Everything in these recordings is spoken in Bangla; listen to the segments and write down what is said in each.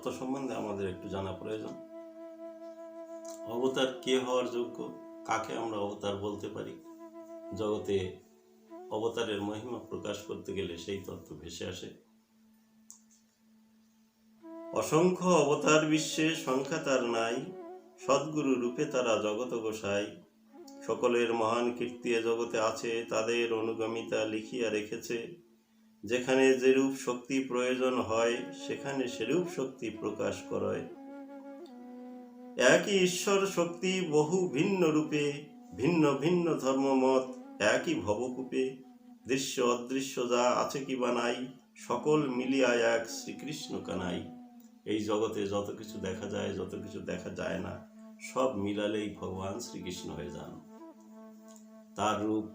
তত্ত্ব সম্বন্ধে আমাদের একটু জানা প্রয়োজন। অবতার কে হওয়ার যোগ্য? কাকে আমরা অবতার বলতে পারি? জগতে অবতারের মহিমা প্রকাশ করতে গেলে সেই তত্ত্ব ভেসে আসে। অসংখ্য অবতার বিশ্বে সংখ্যা তার নাই, সদ্গুরু রূপে তারা জগত গোসাই সকলের মহান কীর্তি জগতে আছে, তাদের অনুগামিতা লিখিয়া রেখেছে। যেখানে যেরূপ শক্তি প্রয়োজন হয়, সেখানে সেরূপ শক্তি প্রকাশ করায়। একই ঈশ্বর শক্তি বহু ভিন্ন রূপে, ভিন্ন ভিন্ন ধর্মমত একই ভবকূপে, দৃশ্য অদৃশ্য যা আছে কি বা নাই, সকল মিলিয়া এক শ্রীকৃষ্ণ কানাই। এই জগতে যত কিছু দেখা যায়, যত কিছু দেখা যায় না, সব মিলালেই ভগবান শ্রীকৃষ্ণ হয়ে যান। তার রূপ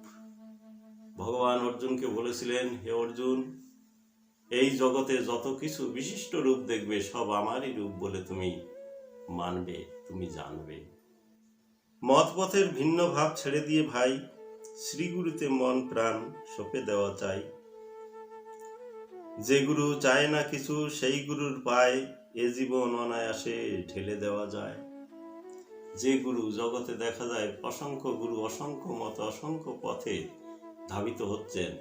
ভগবান অর্জুনকে বলেছিলেন, হে অর্জুন, এই জগতে যত কিছু বিশিষ্ট রূপ দেখবে, সব আমারই রূপ বলে তুমি মানবে, তুমি জানবে। মতপথের ভিন্ন ভাব ছেড়ে দিয়ে ভাই, শ্রীগুরুতে মন প্রাণ সঁপে দেওয়া চাই। যে গুরু চায় না কিছু, সেই গুরুর পায় এ জীবন অনায়াসে ঢেলে দেওয়া যায়। যে গুরু জগতে দেখা যায়, অসংখ্য গুরু, অসংখ্য মত, অসংখ্য পথে ধাবিত হচ্ছেন।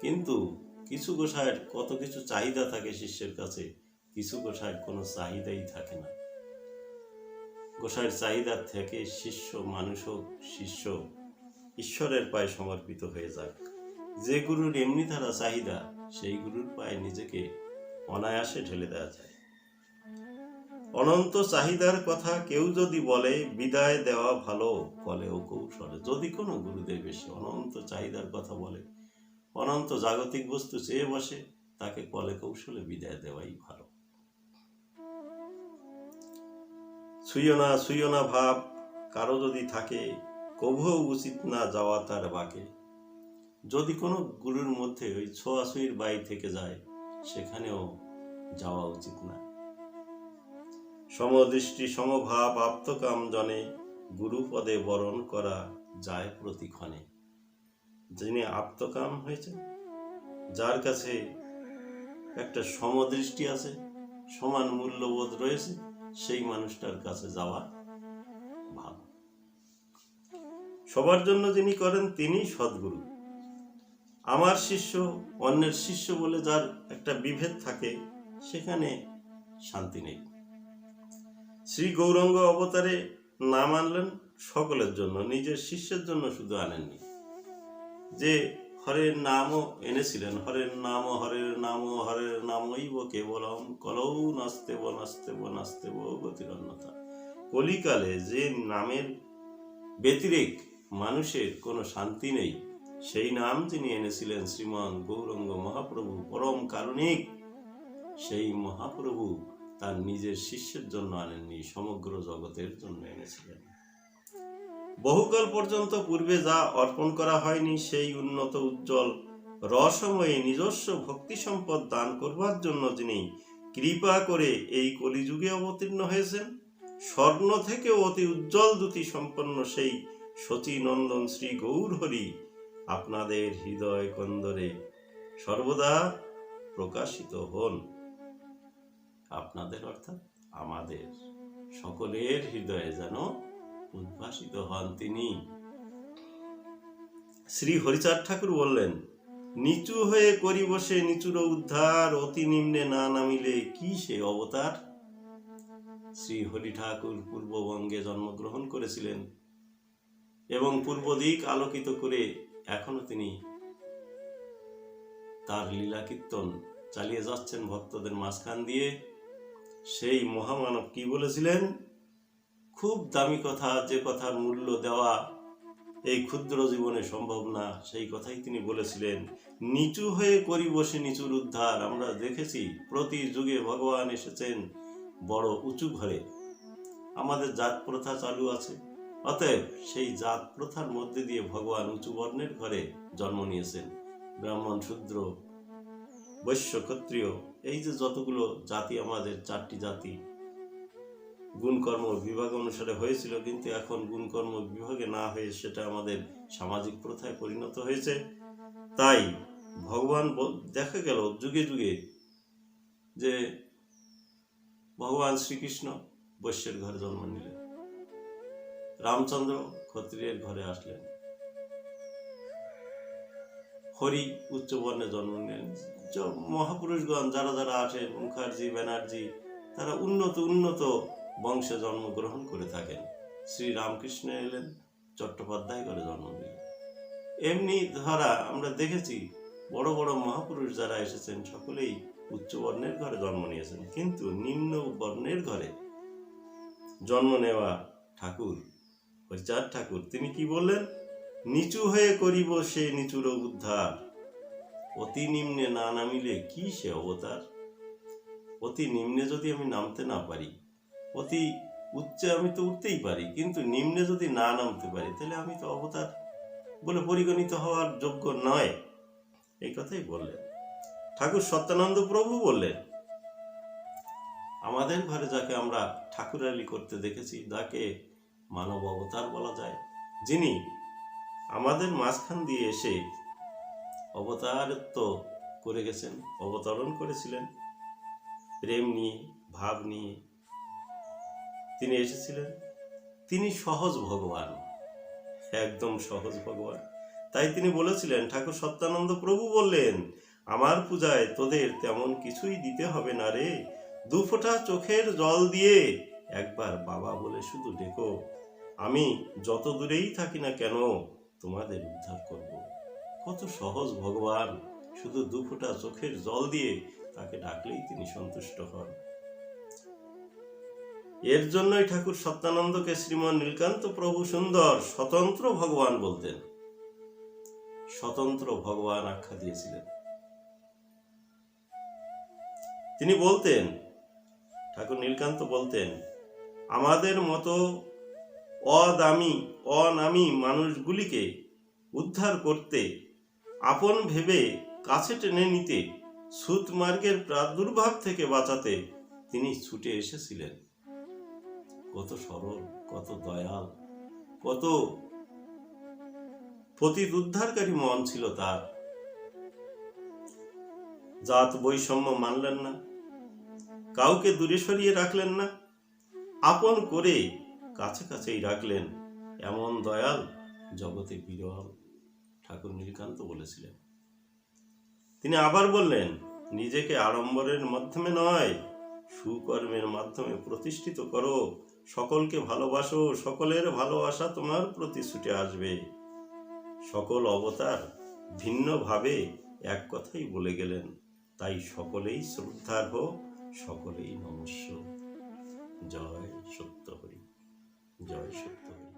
কিন্তু কিছু গোসাইয়ের কত কিছু চাহিদা থাকে শিষ্যের কাছে, কিছু গোসাইয়ের কোনো চাহিদাই থাকে না। গোসাইয়ের চাহিদা থেকে শিষ্য মানুষ হোক, শিষ্য ঈশ্বরের পায়ে সমর্পিত হয়ে যাক। যে গুরুর এমনি তারা চাহিদা, সেই গুরুর পায়ে নিজেকে অনায়াসে ঢেলে দেওয়া যায়। অনন্ত চাহিদার কথা কেউ যদি বলে, বিদায় দেওয়া ভালো কলে ও কৌশলে। যদি কোনো গুরুদেব এসে অনন্ত চাহিদার কথা বলে, অনন্ত জাগতিক বস্তু চেয়ে বসে, তাকে কলে কৌশলে বিদায় দেওয়াই ভালো। ছুঁয় না ছুঁয় না ভাব, কারও যদি থাকে, কভুও উচিত না যাওয়া তার বাকে। যদি কোনো গুরুর মধ্যে ওই ছোঁয়াছুঁয়ির বাই থেকে যায়, সেখানেও যাওয়া উচিত না। সমদৃষ্টি সমভাব আপ্তকাম জনে, গুরুপদে বরণ করা যায় প্রতিক্ষণে। যিনি আপ্তকাম হয়েছে, যার কাছে একটা সমদৃষ্টি আছে, সমান মূল্যবোধ রয়েছে, সেই মানুষটার কাছে যাওয়া ভালো। সবার জন্য যিনি করেন, তিনি সদ্গুরু। আমার শিষ্য অন্যের শিষ্য বলে যার একটা বিভেদ থাকে, সেখানে শান্তি নেই। শ্রী গৌরঙ্গ অবতারে নাম আনলেন সকলের জন্য, নিজের শিষ্যের জন্য শুধু আনেননি। যে হরের নামও এনেছিলেন, হরের নাম হরের নাম, হরের নামইব কেবলম কলৌ নাস্তেব নাস্তেব নাস্তেব গতিরন্যতা কলিকালে যে নামের ব্যতিরেক মানুষের কোনো শান্তি নেই, সেই নাম যিনি এনেছিলেন শ্রীমান গৌরঙ্গ মহাপ্রভু, পরম কারণিক সেই মহাপ্রভু তার নিজের শিষ্যের জন্য আনেননি, সমগ্র জগতের জন্য এনেছিলেন। বহুকাল পর্যন্ত পূর্বে যা অর্পণ করা হয়নি, সেই উন্নত, উজ্জ্বল রসময়ে নিজস্ব ভক্তি সম্পদ দান করবার জন্য যিনি কৃপা করে এই কলিযুগে অবতীর্ণ হয়েছেন, স্বর্ণ থেকে অতি উজ্জ্বল দ্যুতি সম্পন্ন সেই শচীনন্দন শ্রী গৌরহরি আপনাদের হৃদয় কন্দরে সর্বদা প্রকাশিত হন। আপনাদের অর্থাৎ আমাদের সকলের হৃদয়ে যেন উদ্ভাসিত হন তিনি। শ্রী হরিচাঁদ ঠাকুর বললেন, নিচু হয়ে করি বসে নিচুর উদ্ধার, অতি নিম্নে না নামিলে কি সে অবতার? শ্রী হরি ঠাকুর পূর্ববঙ্গে জন্মগ্রহণ করেছিলেন এবং পূর্ব দিক আলোকিত করে এখনও তিনি তার লীলা কীর্তন চালিয়ে যাচ্ছেন ভক্তদের মাঝখান দিয়ে। সেই মহামানব কি বলেছিলেন? খুব দামি কথা, যে কথার মূল্য দেওয়া এই ক্ষুদ্র জীবনে সম্ভব না, সেই কথাই তিনি বলেছিলেন। নিচু হয়ে করি বসে নিচুর উদ্ধার। আমরা দেখেছি প্রতি যুগে ভগবান এসেছেন বড় উঁচু ঘরে। আমাদের জাত প্রথা চালু আছে। অতএব সেই জাত প্রথার মধ্যে দিয়ে ভগবান উঁচু বর্ণের ঘরে জন্ম নিয়েছেন। ব্রাহ্মণ, শূদ্র বৈশ্য ক্ষত্রিয়। এই যে যতগুলো জাতি, আমাদের চারটি জাতি, গুণকর্ম বিভাগ অনুসারে হয়েছিল, কিন্তু এখন গুণকর্ম বিভাগে না হয়ে সেটা আমাদের সামাজিক প্রথায় পরিণত হয়েছে। তাই ভগবান দেখা গেল যুগে যুগে যে ভগবান শ্রীকৃষ্ণ বৈশ্যের ঘরে জন্ম নিলেন। রামচন্দ্র ক্ষত্রিয়ের ঘরে আসলেন। হরি উচ্চবর্ণে জন্ম নিলেন। মহাপুরুষগণ যারা যারা আসেন মুখার্জি, ব্যানার্জি, তারা উন্নত উন্নত বংশে জন্মগ্রহণ করে থাকেন। শ্রী রামকৃষ্ণ এলেন, চট্টোপাধ্যায় করে জন্ম নিলেন। এমনি ধরা আমরা দেখেছি, বড় বড় মহাপুরুষ যারা এসেছেন, সকলেই উচ্চ বর্ণের ঘরে জন্ম নিয়েছেন। কিন্তু নিম্ন বর্ণের ঘরে জন্ম নেওয়া ঠাকুর, হরিচাঁদ ঠাকুর, তিনি কি বললেন? নিচু হয়ে করিব সে নিচুর উদ্ধার। অতি নিম্নে না নামিলে কি সে অবতার? অতি নিম্নে যদি আমি নামতে না পারি, অতি উচ্চে আমি তো উঠতেই পারি, কিন্তু নিম্নে যদি না নামতে পারি, তাহলে আমি তো অবতার বলে পরিগণিত হওয়ার যোগ্য নয়। এই কথাই বললেন। ঠাকুর সত্যানন্দ প্রভু বললেন, আমাদের ঘরে যাকে আমরা ঠাকুরালি করতে দেখেছি, তাকে মানব অবতার বলা যায়। যিনি আমাদের মাঝখান দিয়ে এসে অবতারত্ব করে গেছেন, অবতরণ করেছিলেন। প্রেম নিয়ে, ভাব নিয়ে তিনি এসেছিলেন। তিনি সহজ ভগবান, একদম সহজ ভগবান। তাই তিনি বলেছিলেন, ঠাকুর সত্যানন্দ প্রভু বললেন, আমার পূজায় তোদের তেমন কিছুই দিতে হবে না রে। দু ফোঁটা চোখের জল দিয়ে একবার বাবা বলে শুধু ডেকো। আমি যত দূরেই থাকি না কেন, তোমাদের উদ্ধার করব। কত সহজ ভগবান। শুধু দু ফোঁটা চোখের জল দিয়ে তাকে ডাকলেই তিনি সন্তুষ্ট হন। এর জন্যই ঠাকুর সত্যানন্দকে শ্রীমান নীলকান্ত প্রভু সুন্দর স্বতন্ত্র ভগবান বলতেন। স্বতন্ত্র ভগবান আখ্যা দিয়েছিলেন। তিনি বলতেন, ঠাকুর নীলকান্ত বলতেন, আমাদের মতো অদামি, অনামী মানুষগুলিকে উদ্ধার করতে আপন ভেবে কাছে টেনে নিতে সুত মার্গের প্রাদুর্ভাব থেকে বাঁচাতে তিনি ছুটে এসেছিলেন। কত সরল, কত দয়াল, কত পতিত উদ্ধারকারী মন ছিল তার। জাত বৈষম্য মানলেন না, কাউকে দূরে সরিয়ে রাখলেন না, আপন করে কাছে কাছেই রাখলেন এমন দয়াল জগতে বিরল। ঠাকুর নীলকান্ত বলেছিলেন। তিনি আবার বললেন, নিজেকে আড়ম্বরের মাধ্যমে নয়, সুকর্মের মাধ্যমে প্রতিষ্ঠিত করো। সকলকে ভালোবাসো, সকলের ভালোবাসা তোমার প্রতি ছুটে আসবে। সকল অবতার ভিন্নভাবে এক কথাই বলে গেলেন, তাই সকলেই শ্রদ্ধার হোক সকলেই নমস্য। জয় সত্য হরি জয় সত্য হরি